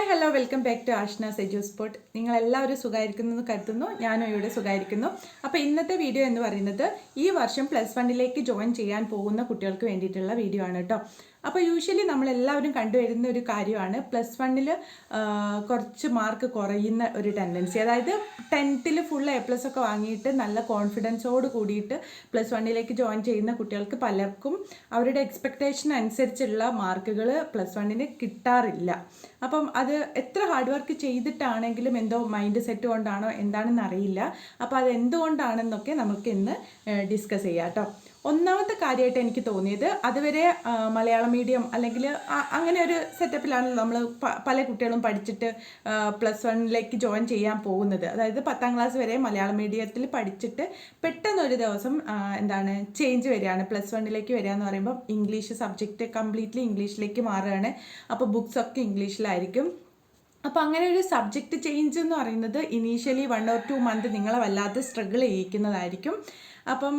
Hi hello welcome back to Ashna Seju spot നിങ്ങൾ എല്ലാവരും സുഖമായിരിക്കുന്നു കരുതുന്നു. ഞാനും ഇവിടെ സുഖമായിരിക്കുന്നു. അപ്പോൾ ഇന്നത്തെ വീഡിയോ എന്ന് പറയുന്നത് ഈ വർഷം പ്ലസ് വണ്ണിലേക്ക് ജോയിൻ ചെയ്യാൻ പോകുന്ന കുട്ടികൾക്ക് വേണ്ടിയിട്ടുള്ള വീഡിയോ ആണ് കേട്ടോ. അപ്പോൾ യൂഷ്വലി നമ്മളെല്ലാവരും കണ്ടുവരുന്ന ഒരു കാര്യമാണ്. പ്ലസ് വണ്ണിൽ കുറച്ച് മാർക്ക് കുറയുന്ന ഒരു ടെൻഡൻസി അതായത് ടെൻത്തിൽ ഫുൾ എ പ്ലസ് ഒക്കെ വാങ്ങിയിട്ട് നല്ല കോൺഫിഡൻസോട് കൂടിയിട്ട് പ്ലസ് വണ്ണിലേക്ക് ജോയിൻ ചെയ്യുന്ന കുട്ടികൾക്ക് പലർക്കും അവരുടെ എക്സ്പെക്റ്റേഷൻ അനുസരിച്ചുള്ള മാർക്കുകൾ പ്ലസ് വണ്ണിന് കിട്ടാറില്ല. അപ്പം അത് എത്ര ഹാർഡ് വർക്ക് ചെയ്തിട്ടാണെങ്കിലും എന്തോ മൈൻഡ് സെറ്റ് കൊണ്ടാണോ എന്താണെന്ന് അറിയില്ല അപ്പോൾ അത് എന്തുകൊണ്ടാണെന്നൊക്കെ നമുക്ക് ഇന്ന് ഡിസ്കസ് ചെയ്യാം കേട്ടോ ഒന്നാമത്തെ കാര്യമായിട്ട് എനിക്ക് തോന്നിയത് അതുവരെ മലയാളം മീഡിയം അല്ലെങ്കിൽ അങ്ങനെ ഒരു സെറ്റപ്പിലാണ് നമ്മൾ പല കുട്ടികളും പഠിച്ചിട്ട് പ്ലസ് വണ്ണിലേക്ക് ജോയിൻ ചെയ്യാൻ പോകുന്നത്. അതായത് പത്താം ക്ലാസ് വരെ മലയാളം മീഡിയത്തിൽ പഠിച്ചിട്ട് പെട്ടെന്ന് ഒരു ദിവസം എന്താണ് ചേഞ്ച് വരികയാണ്. പ്ലസ് വണ്ണിലേക്ക് വരിക എന്ന് പറയുമ്പോൾ ഇംഗ്ലീഷ് സബ്ജക്റ്റ് കംപ്ലീറ്റ്ലി ഇംഗ്ലീഷിലേക്ക് മാറുകയാണ്. അപ്പോൾ ബുക്സൊക്കെ ഇംഗ്ലീഷിലായിരിക്കും അപ്പോൾ അങ്ങനെ ഒരു സബ്ജക്റ്റ് ചേഞ്ച് എന്ന് പറയുന്നത് initially one or two month നിങ്ങളെ വല്ലാതെ സ്ട്രഗിൾ ചെയ്യിക്കുന്നതായിരിക്കും. അപ്പം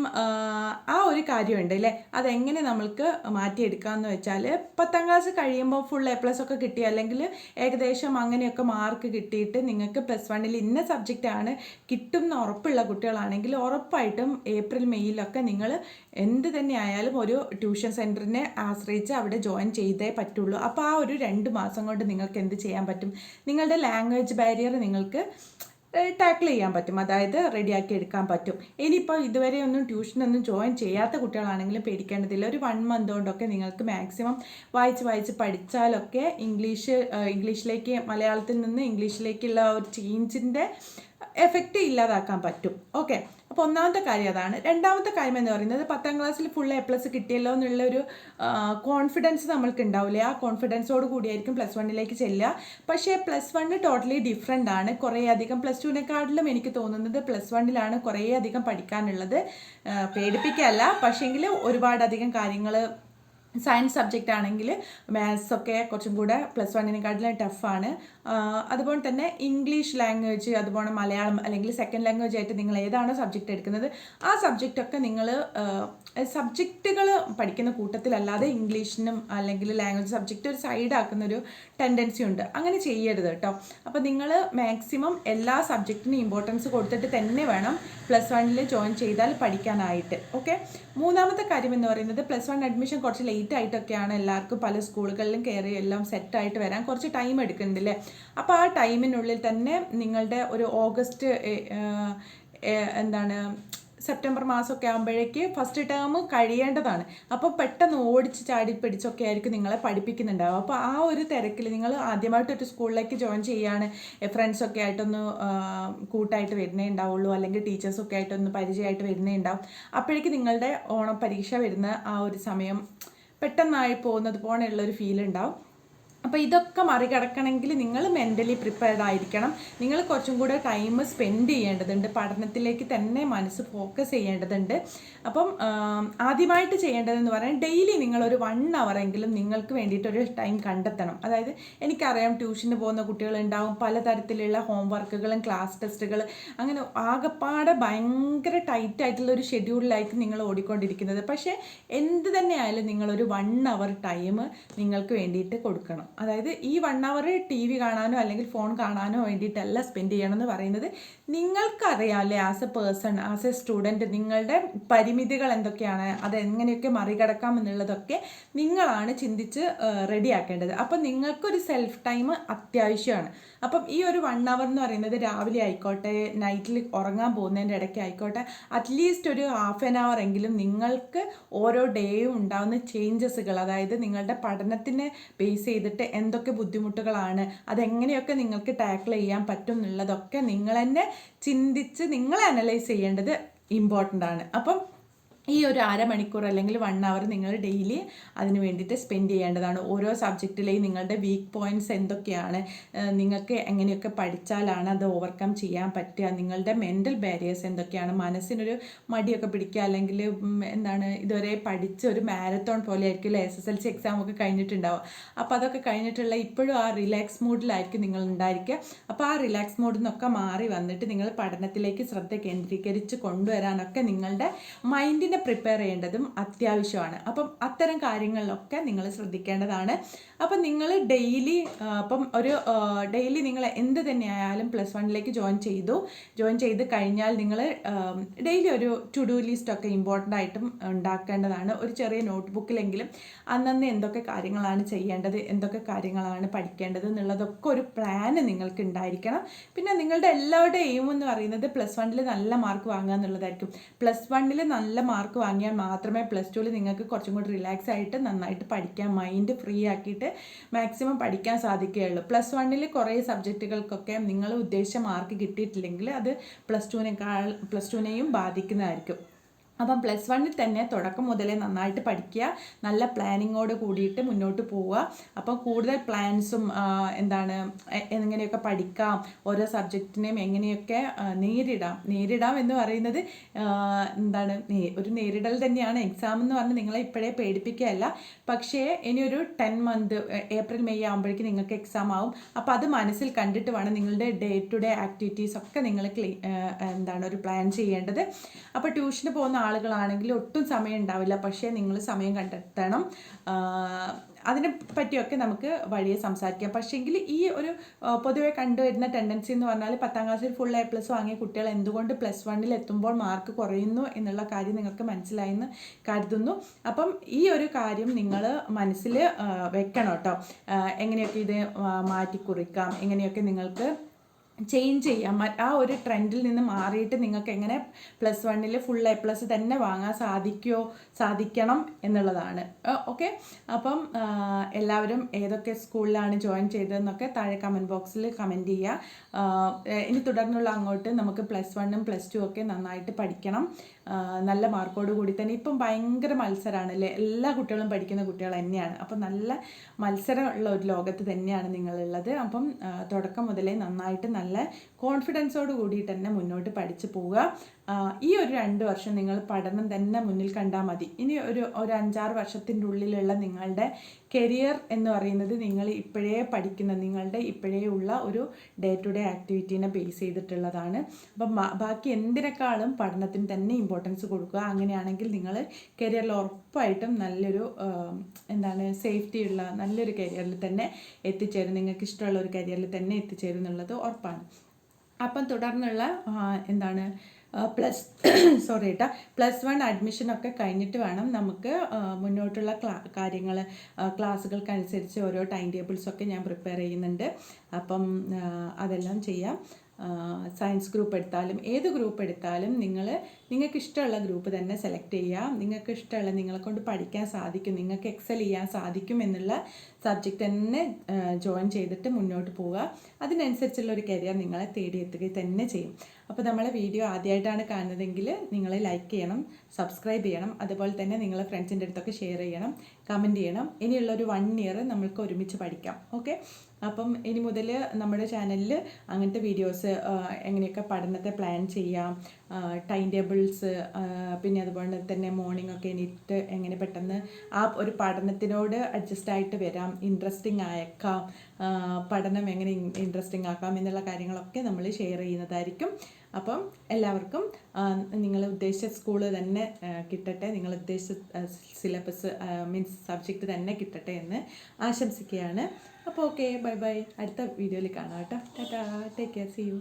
ആ, ഒരു കാര്യമുണ്ട് അല്ലേ? അതെങ്ങനെ നമ്മൾക്ക് മാറ്റിയെടുക്കാമെന്ന് വെച്ചാൽ പത്താം ക്ലാസ് കഴിയുമ്പോൾ ഫുൾ എ പ്ലസ് ഒക്കെ കിട്ടി അല്ലെങ്കിൽ ഏകദേശം അങ്ങനെയൊക്കെ മാർക്ക് കിട്ടിയിട്ട് നിങ്ങൾക്ക് പ്ലസ് വണ്ണിൽ ഇന്ന സബ്ജക്റ്റാണ് കിട്ടും എന്ന് ഉറപ്പുള്ള കുട്ടികളാണെങ്കിൽ ഉറപ്പായിട്ടും ഏപ്രിൽ മെയ്യിലൊക്കെ നിങ്ങൾ എന്ത് തന്നെ ആയാലും ഒരു ട്യൂഷൻ സെന്ററിനെ ആശ്രയിച്ച് അവിടെ ജോയിൻ ചെയ്തേ പറ്റുള്ളൂ. അപ്പോൾ ആ ഒരു രണ്ട് മാസം കൊണ്ട് നിങ്ങൾക്ക് എന്ത് ചെയ്യാൻ പറ്റും? നിങ്ങളുടെ ലാംഗ്വേജ് ബാരിയർ നിങ്ങൾക്ക് ടാക്കിൾ ചെയ്യാൻ പറ്റും. അതായത് റെഡിയാക്കി എടുക്കാൻ പറ്റും. ഇനിയിപ്പോൾ ഇതുവരെ ഒന്നും ട്യൂഷനൊന്നും ജോയിൻ ചെയ്യാത്ത കുട്ടികളാണെങ്കിലും പേടിക്കേണ്ടതില്ല. ഒരു വൺ മന്ത് കൊണ്ടൊക്കെ നിങ്ങൾക്ക് മാക്സിമം വായിച്ച് വായിച്ച് പഠിച്ചാലൊക്കെ ഇംഗ്ലീഷ് ഇംഗ്ലീഷിലേക്ക് മലയാളത്തിൽ നിന്ന് ഇംഗ്ലീഷിലേക്കുള്ള ഒരു ചേഞ്ചിന്റെ എഫക്റ്റ് ഇല്ലാതാക്കാൻ പറ്റും. ഓക്കെ അപ്പോൾ ഒന്നാമത്തെ കാര്യം അതാണ്. രണ്ടാമത്തെ കാര്യം എന്ന് പറയുന്നത് പത്താം ക്ലാസ്സിൽ ഫുൾ എ പ്ലസ് കിട്ടിയല്ലോ എന്നുള്ള ഒരു കോൺഫിഡൻസ് നമ്മൾക്ക് ഉണ്ടാവില്ലേ ആ കോൺഫിഡൻസോട് കൂടിയായിരിക്കും പ്ലസ് വണ്ണിലേക്ക് ചെല്ലുക. പക്ഷേ പ്ലസ് വണ്ണ് ടോട്ടലി ഡിഫറെന്റ് ആണ്. കുറേ അധികം പ്ലസ് ടുവിനെക്കാട്ടിലും എനിക്ക് തോന്നുന്നത് പ്ലസ് വണ്ണിലാണ് കുറേ അധികം പഠിക്കാനുള്ളത്. പേടിപ്പിക്കല്ല പക്ഷേങ്കിൽ ഒരുപാടധികം കാര്യങ്ങൾ സയൻസ് സബ്ജക്റ്റ് ആണെങ്കിൽ മാത്സ് ഒക്കെ കുറച്ചും കൂടെ പ്ലസ് വണ്ണിനെക്കാട്ടിലും ടഫാണ് അതുപോലെ തന്നെ ഇംഗ്ലീഷ് ലാംഗ്വേജ് അതുപോലെ മലയാളം അല്ലെങ്കിൽ സെക്കൻഡ് ലാംഗ്വേജ് ആയിട്ട് നിങ്ങൾ ഏതാണോ സബ്ജക്റ്റ് എടുക്കുന്നത് ആ സബ്ജക്റ്റൊക്കെ നിങ്ങൾ സബ്ജക്റ്റുകൾ പഠിക്കുന്ന കൂട്ടത്തിലല്ലാതെ ഇംഗ്ലീഷിനും അല്ലെങ്കിൽ ലാംഗ്വേജ് സബ്ജക്റ്റ് ഒരു സൈഡ് ആക്കുന്ന ഒരു ടെൻഡൻസി ഉണ്ട്. അങ്ങനെ ചെയ്യരുത് കേട്ടോ. അപ്പോൾ നിങ്ങൾ മാക്സിമം എല്ലാ സബ്ജക്റ്റിനും ഇമ്പോർട്ടൻസ് കൊടുത്തിട്ട് തന്നെ വേണം പ്ലസ് വണ്ണിൽ ജോയിൻ ചെയ്താൽ പഠിക്കാനായിട്ട്. ഓക്കെ മൂന്നാമത്തെ കാര്യം എന്ന് പറയുന്നത് പ്ലസ് വൺ അഡ്മിഷൻ കുറച്ച് ലേറ്റ് ആയിട്ടൊക്കെയാണ് എല്ലാവർക്കും പല സ്കൂളുകളിലും കയറി എല്ലാം സെറ്റായിട്ട് വരാൻ കുറച്ച് ടൈം എടുക്കുന്നുണ്ട് അല്ലേ അപ്പോൾ ആ ടൈമിനുള്ളിൽ തന്നെ നിങ്ങളുടെ ഒരു ഓഗസ്റ്റ് എന്താണ് സെപ്റ്റംബർ മാസമൊക്കെ ആകുമ്പോഴേക്ക് ഫസ്റ്റ് ടേം കഴിയേണ്ടതാണ്. അപ്പോൾ പെട്ടെന്ന് ഓടിച്ച് ചാടി പിടിച്ചൊക്കെ ആയിരിക്കും നിങ്ങളെ പഠിപ്പിക്കുന്നുണ്ടാവും അപ്പോൾ ആ ഒരു തിരക്കിൽ നിങ്ങൾ ആദ്യമായിട്ട് ഒരു സ്കൂളിലേക്ക് ജോയിൻ ചെയ്യാണ്. ഫ്രണ്ട്സൊക്കെ ആയിട്ടൊന്ന് കൂട്ടായിട്ട് വരുന്നേ ഉണ്ടാവുള്ളൂ. അല്ലെങ്കിൽ ടീച്ചേഴ്സൊക്കെ ആയിട്ടൊന്ന് പരിചയമായിട്ട് വരുന്നേ ഉണ്ടാവും. അപ്പോഴേക്ക് നിങ്ങളുടെ ഓണം പരീക്ഷ വരുന്ന ആ ഒരു സമയം പെട്ടെന്നായി പോകുന്നത് പോലെയുള്ള ഒരു ഫീൽ ഉണ്ടാവും. അപ്പോൾ ഇതൊക്കെ മറികടക്കണമെങ്കിൽ നിങ്ങൾ മെന്റലി പ്രിപ്പയർഡ് ആയിരിക്കണം. നിങ്ങൾ കുറച്ചും കൂടെ ടൈം സ്പെൻഡ് ചെയ്യേണ്ടതുണ്ട്. പഠനത്തിലേക്ക് തന്നെ മനസ്സ് ഫോക്കസ് ചെയ്യേണ്ടതുണ്ട്. അപ്പം ആദ്യമായിട്ട് ചെയ്യേണ്ടതെന്ന് പറയാൻ ഡെയിലി നിങ്ങളൊരു വൺ എങ്കിലും നിങ്ങൾക്ക് വേണ്ടിയിട്ടൊരു ടൈം കണ്ടെത്തണം. അതായത് എനിക്കറിയാം ട്യൂഷന് പോകുന്ന കുട്ടികളുണ്ടാവും. പലതരത്തിലുള്ള ഹോംവർക്കുകളും ക്ലാസ് ടെസ്റ്റുകൾ അങ്ങനെ ആകെപ്പാടെ ഭയങ്കര ടൈറ്റ് ആയിട്ടുള്ള ഒരു ഷെഡ്യൂളിലായിരിക്കും നിങ്ങൾ ഓടിക്കൊണ്ടിരിക്കുന്നത്. പക്ഷേ എന്ത് തന്നെ ആയാലും നിങ്ങളൊരു വൺ അവർ ടൈം നിങ്ങൾക്ക് വേണ്ടിയിട്ട് കൊടുക്കണം. അതായത് ഈ വൺ അവർ ടി വി കാണാനോ അല്ലെങ്കിൽ ഫോൺ കാണാനോ വേണ്ടിയിട്ടല്ല സ്പെൻഡ് ചെയ്യണം എന്ന് പറയുന്നത്. നിങ്ങൾക്കറിയാം അല്ലേ? As a person as a student നിങ്ങളുടെ പരിമിതികൾ എന്തൊക്കെയാണ്? അത് എങ്ങനെയൊക്കെ മറികടക്കാം എന്നുള്ളതൊക്കെ നിങ്ങളാണ് ചിന്തിച്ച് റെഡിയാക്കേണ്ടത് അപ്പം നിങ്ങൾക്കൊരു സെൽഫ് ടൈം അത്യാവശ്യമാണ്. അപ്പം ഈ ഒരു വൺ അവർ എന്ന് പറയുന്നത് രാവിലെ ആയിക്കോട്ടെ നൈറ്റിൽ ഉറങ്ങാൻ പോകുന്നതിന്റെ ഇടയ്ക്ക് ആയിക്കോട്ടെ അറ്റ്ലീസ്റ്റ് ഒരു ഹാഫ് ആൻ അവർ എങ്കിലും നിങ്ങൾക്ക് ഓരോ ഡേയും ഉണ്ടാകുന്ന ചേഞ്ചസുകൾ അതായത് നിങ്ങളുടെ പഠനത്തിനെ ബേസ് ചെയ്തിട്ട് എന്തൊക്കെ ബുദ്ധിമുട്ടുകളാണ് അതെങ്ങനെയൊക്കെ നിങ്ങൾക്ക് ടാക്കിൾ ചെയ്യാൻ പറ്റും എന്നുള്ളതൊക്കെ നിങ്ങൾ തന്നെ ചിന്തിച്ച് നിങ്ങൾ അനലൈസ് ചെയ്യേണ്ടത് ഇമ്പോർട്ടന്റ് ആണ്. അപ്പം ഈ ഒരു അരമണിക്കൂർ അല്ലെങ്കിൽ വൺ അവർ നിങ്ങൾ ഡെയിലി അതിന് വേണ്ടിയിട്ട് സ്പെൻഡ് ചെയ്യേണ്ടതാണ്. ഓരോ സബ്ജക്റ്റിലെയും നിങ്ങളുടെ വീക്ക് പോയിന്റ്സ് എന്തൊക്കെയാണ് നിങ്ങൾക്ക് എങ്ങനെയൊക്കെ പഠിച്ചാലാണ് അത് ഓവർകം ചെയ്യാൻ പറ്റുക നിങ്ങളുടെ മെന്റൽ ബാരിയേഴ്സ് എന്തൊക്കെയാണ് മനസ്സിനൊരു മടിയൊക്കെ പിടിക്കുക അല്ലെങ്കിൽ എന്താണ് ഇതുവരെ പഠിച്ച ഒരു മാരത്തോൺ പോലെ ആയിരിക്കും S S L C exam ഒക്കെ കഴിഞ്ഞിട്ടുണ്ടാവുക. അപ്പോൾ അതൊക്കെ കഴിഞ്ഞിട്ടുള്ള ഇപ്പോഴും ആ റിലാക്സ് മൂഡിലായിരിക്കും നിങ്ങൾ ഉണ്ടായിരിക്കുക. അപ്പോൾ ആ റിലാക്സ് മൂഡിൽ നിന്നൊക്കെ മാറി വന്നിട്ട് നിങ്ങൾ പഠനത്തിലേക്ക് ശ്രദ്ധ കേന്ദ്രീകരിച്ച് കൊണ്ടുവരാനൊക്കെ നിങ്ങളുടെ മൈൻഡിനെ പ്രിപ്പയർ ചെയ്യേണ്ടതും അത്യാവശ്യമാണ്. അപ്പം അത്തരം കാര്യങ്ങളിലൊക്കെ നിങ്ങൾ ശ്രദ്ധിക്കേണ്ടതാണ്. അപ്പം നിങ്ങൾ ഡെയിലി അപ്പം ഒരു ഡെയിലി നിങ്ങൾ എന്ത് തന്നെയായാലും പ്ലസ് വണ്ണിലേക്ക് ജോയിൻ ചെയ്തു. ജോയിൻ ചെയ്ത് കഴിഞ്ഞാൽ നിങ്ങൾ ഡെയിലി ഒരു ടു ഡു ലിസ്റ്റൊക്കെ ഇമ്പോർട്ടന്റ് ആയിട്ടും ഉണ്ടാക്കേണ്ടതാണ്. ഒരു ചെറിയ നോട്ട്ബുക്കിലെങ്കിലും അന്നന്ന് എന്തൊക്കെ കാര്യങ്ങളാണ് ചെയ്യേണ്ടത് എന്തൊക്കെ കാര്യങ്ങളാണ് പഠിക്കേണ്ടത് എന്നുള്ളതൊക്കെ ഒരു പ്ലാൻ നിങ്ങൾക്ക് ഉണ്ടായിരിക്കണം. പിന്നെ നിങ്ങളുടെ എല്ലാവരുടെ എയിം എന്ന് പറയുന്നത് പ്ലസ് വണ്ണിൽ നല്ല മാർക്ക് വാങ്ങുക എന്നുള്ളതായിരിക്കും. പ്ലസ് വണ്ണിൽ നല്ല മാർക്ക് വാങ്ങിയാൽ മാത്രമേ പ്ലസ് ടുവിൽ നിങ്ങൾക്ക് കുറച്ചും കൂടി റിലാക്സ് ആയിട്ട് നന്നായിട്ട് പഠിക്കാൻ മൈൻഡ് ഫ്രീ ആക്കിയിട്ട് മാക്സിമം പഠിക്കാൻ സാധിക്കുകയുള്ളൂ. പ്ലസ് വണ്ണിൽ കുറേ സബ്ജക്റ്റുകൾക്കൊക്കെ നിങ്ങൾ ഉദ്ദേശിച്ച മാർക്ക് കിട്ടിയിട്ടില്ലെങ്കിൽ അത് പ്ലസ് ടുവിനേക്കാൾ പ്ലസ് ടുവിനെയും ബാധിക്കുന്നതായിരിക്കും. അപ്പം പ്ലസ് വണ്ണിൽ തന്നെ തുടക്കം മുതലേ നന്നായിട്ട് പഠിക്കുക നല്ല പ്ലാനിങ്ങോട് കൂടിയിട്ട് മുന്നോട്ട് പോവുക. അപ്പം കൂടുതൽ പ്ലാൻസും എന്താണ് എങ്ങനെയൊക്കെ പഠിക്കാം ഓരോ സബ്ജക്റ്റിനെയും എങ്ങനെയൊക്കെ നേരിടാം. നേരിടാം എന്ന് പറയുന്നത് എന്താണ് ഒരു നേരിടൽ തന്നെയാണ്. എക്സാം എന്ന് പറഞ്ഞ് നിങ്ങളെ ഇപ്പോഴേ പേടിപ്പിക്കുകയല്ല. പക്ഷേ ഇനിയൊരു ടെൻ മന്ത് ഏപ്രിൽ മെയ് ആകുമ്പോഴേക്കും നിങ്ങൾക്ക് എക്സാം ആവും. അപ്പോൾ അത് മനസ്സിൽ കണ്ടിട്ട് വേണം നിങ്ങളുടെ ഡേ ടു ഡേ ആക്ടിവിറ്റീസ് ഒക്കെ നിങ്ങൾ എന്താണ് ഒരു പ്ലാൻ ചെയ്യേണ്ടത്. അപ്പോൾ ട്യൂഷന് പോകുന്ന ആളുകളാണെങ്കിൽ ഒട്ടും സമയം ഉണ്ടാവില്ല. പക്ഷേ നിങ്ങൾ സമയം കണ്ടെത്തണം. അതിനെ പറ്റിയൊക്കെ നമുക്ക് വഴിയെ സംസാരിക്കാം. പക്ഷേങ്കിൽ ഈ ഒരു പൊതുവെ കണ്ടുവരുന്ന ടെൻഡൻസി എന്ന് പറഞ്ഞാൽ പത്താം ക്ലാസ്സിൽ ഫുൾ എ പ്ലസ് വാങ്ങിയ കുട്ടികൾ എന്തുകൊണ്ട് പ്ലസ് വണ്ണിൽ എത്തുമ്പോൾ മാർക്ക് കുറയുന്നു എന്നുള്ള കാര്യം നിങ്ങൾക്ക് മനസ്സിലായെന്ന് കരുതുന്നു. അപ്പം ഈ ഒരു കാര്യം നിങ്ങൾ മനസ്സിൽ വെക്കണം കേട്ടോ. എങ്ങനെയൊക്കെ ഇത് മാറ്റിക്കുറിക്കാം? എങ്ങനെയൊക്കെ നിങ്ങൾക്ക് ചേഞ്ച് ചെയ്യാം ആ ഒരു ട്രെൻഡിൽ നിന്ന് മാറിയിട്ട് നിങ്ങൾക്ക് എങ്ങനെ പ്ലസ് വണ്ണിൽ ഫുൾ എ പ്ലസ് തന്നെ വാങ്ങാൻ സാധിക്കുമോ സാധിക്കണം എന്നുള്ളതാണ്. ഓക്കെ അപ്പം എല്ലാവരും ഏതൊക്കെ സ്കൂളിലാണ് ജോയിൻ ചെയ്തതെന്നൊക്കെ താഴെ കമന്റ് ബോക്സിൽ കമന്റ് ചെയ്യുക. ഇനി തുടർന്നുള്ള അങ്ങോട്ട് നമുക്ക് പ്ലസ് വണ്ണും പ്ലസ് ടു ഒക്കെ നന്നായിട്ട് പഠിക്കണം. നല്ല മാർക്കോട് കൂടി തന്നെ. ഇപ്പം ഭയങ്കര മത്സരമാണ് അല്ലേ? എല്ലാ കുട്ടികളും പഠിക്കുന്ന കുട്ടികൾ തന്നെയാണ്. അപ്പം നല്ല മത്സരമുള്ള ഒരു ലോകത്ത് തന്നെയാണ് നിങ്ങളുള്ളത്. അപ്പം തുടക്കം മുതലേ നന്നായിട്ട് നല്ല കോൺഫിഡൻസോട് കൂടി തന്നെ മുന്നോട്ട് പഠിച്ചു പോവുക. ഈ ഒരു രണ്ട് വർഷം നിങ്ങൾ പഠനം തന്നെ മുന്നിൽ കണ്ടാൽ മതി. ഇനി ഒരു ഒരു അഞ്ചാറ് വർഷത്തിന്റെ ഉള്ളിലുള്ള നിങ്ങളുടെ കരിയർ എന്ന് പറയുന്നത് നിങ്ങൾ ഇപ്പോഴേ പഠിക്കുന്ന നിങ്ങളുടെ ഇപ്പോഴേ ഉള്ള ഒരു ഡേ ടു ഡേ ആക്ടിവിറ്റീനെ ബേസ് ചെയ്തിട്ടുള്ളതാണ്. അപ്പം ബാക്കി എന്തിനേക്കാളും പഠനത്തിന് തന്നെ ഇമ്പോർട്ടൻസ് കൊടുക്കുക. അങ്ങനെയാണെങ്കിൽ നിങ്ങൾ കരിയറിൽ ഉറപ്പായിട്ടും നല്ലൊരു എന്താണ് സേഫ്റ്റി ഉള്ള നല്ലൊരു കരിയറിൽ തന്നെ എത്തിച്ചേരും. നിങ്ങൾക്ക് ഇഷ്ടമുള്ള ഒരു കരിയറിൽ തന്നെ എത്തിച്ചേരും എന്നുള്ളത് ഉറപ്പാണ്. അപ്പം തുടർന്നുള്ള എന്താണ് പ്ലസ് സോറി കേട്ടോ പ്ലസ് വൺ അഡ്മിഷനൊക്കെ കഴിഞ്ഞിട്ട് വേണം നമുക്ക് മുന്നോട്ടുള്ള ക്ലാ കാര്യങ്ങൾ ക്ലാസ്സുകൾക്കനുസരിച്ച് ഓരോ ടൈം ടേബിൾസൊക്കെ ഞാൻ പ്രിപ്പയർ ചെയ്യുന്നുണ്ട്. അപ്പം അതെല്ലാം ചെയ്യാം. സയൻസ് ഗ്രൂപ്പ് എടുത്താലും ഏത് ഗ്രൂപ്പ് എടുത്താലും നിങ്ങൾ നിങ്ങൾക്ക് ഇഷ്ടമുള്ള ഗ്രൂപ്പ് തന്നെ സെലക്ട് ചെയ്യുക നിങ്ങൾക്ക് ഇഷ്ടമുള്ള നിങ്ങളെ കൊണ്ട് പഠിക്കാൻ സാധിക്കും നിങ്ങൾക്ക് എക്സൽ ചെയ്യാൻ സാധിക്കും എന്നുള്ള സബ്ജക്റ്റ് തന്നെ ജോയിൻ ചെയ്തിട്ട് മുന്നോട്ട് പോവുക. അതിനനുസരിച്ചുള്ള ഒരു കരിയർ നിങ്ങളെ തേടിയെത്തുക തന്നെ ചെയ്യും. അപ്പോൾ നമ്മളെ വീഡിയോ ആദ്യമായിട്ടാണ് കാണുന്നതെങ്കിൽ നിങ്ങൾ ലൈക്ക് ചെയ്യണം സബ്സ്ക്രൈബ് ചെയ്യണം അതുപോലെ തന്നെ നിങ്ങളെ ഫ്രണ്ട്സിന്റെ അടുത്തൊക്കെ ഷെയർ ചെയ്യണം കമന്റ് ചെയ്യണം. ഇനിയുള്ള ഒരു വൺ ഇയർ നമ്മൾക്ക് ഒരുമിച്ച് പഠിക്കാം. ഓക്കെ അപ്പം ഇനി മുതൽ നമ്മുടെ ചാനലിൽ അങ്ങനത്തെ വീഡിയോസ് എങ്ങനെയൊക്കെ പഠനത്തെ പ്ലാൻ ചെയ്യാം ടൈം ടേബിൾസ് പിന്നെ അതുപോലെ തന്നെ മോർണിംഗ് ഒക്കെ എണീറ്റ് എങ്ങനെ പെട്ടെന്ന് ആ ഒരു പഠനത്തിനോട് അഡ്ജസ്റ്റ് ആയിട്ട് വരാം ഇൻട്രസ്റ്റിംഗ് ആയേക്കാം പഠനം എങ്ങനെ ഇൻട്രസ്റ്റിംഗ് ആക്കാം എന്നുള്ള കാര്യങ്ങളൊക്കെ നമ്മൾ ഷെയർ ചെയ്യുന്നതായിരിക്കും. അപ്പം എല്ലാവർക്കും നിങ്ങൾ ഉദ്ദേശിച്ച സ്കൂൾ തന്നെ കിട്ടട്ടെ നിങ്ങൾ ഉദ്ദേശിച്ച സിലബസ് മീൻസ് സബ്ജക്റ്റ് തന്നെ കിട്ടട്ടെ എന്ന് ആശംസിക്കുകയാണ്. അപ്പോൾ ഓക്കെ ബൈ ബൈ അടുത്ത വീഡിയോയിൽ കാണാം കേട്ടോ. Tata take care see you